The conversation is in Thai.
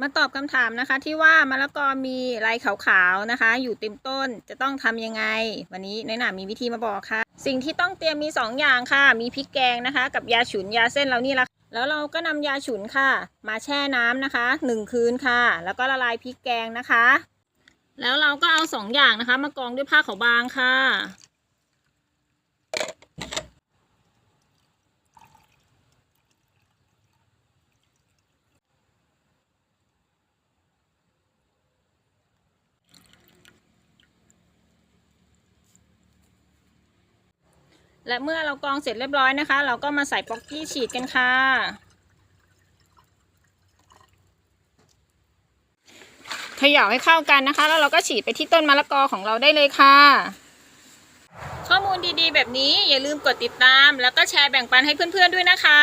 มาตอบคำถามนะคะที่ว่ามะละกอมีลายขาวๆนะคะ อยู่เต็มต้นจะต้องทำยังไง วันนี้น้อยหนามีวิธีมาบอกค่ะ สิ่งที่ต้องเตรียมมี 2 อย่างค่ะ มีพริกแกงนะคะ กับยาฉุนยาเส้นเรานี่ละแล้วเราก็นำยาฉุนค่ะ มาแช่น้ำนะคะ 1 คืนค่ะ แล้วก็ละลายพริกแกงนะคะ แล้วเราก็เอา 2 อย่างนะคะ มากรองด้วยผ้าขาวบางค่ะ และเมื่อเรากรองเสร็จเรียบร้อยนะคะ เราก็มาใส่ป๊อกกี้ฉีดกันค่ะ เขย่าให้เข้ากันนะคะ แล้วเราก็ฉีดไปที่ต้นมะละกอของเราได้เลยค่ะ ข้อมูลดีๆ แบบนี้อย่าลืมกดติดตาม แล้วก็แชร์แบ่งปันให้เพื่อนๆด้วยนะคะ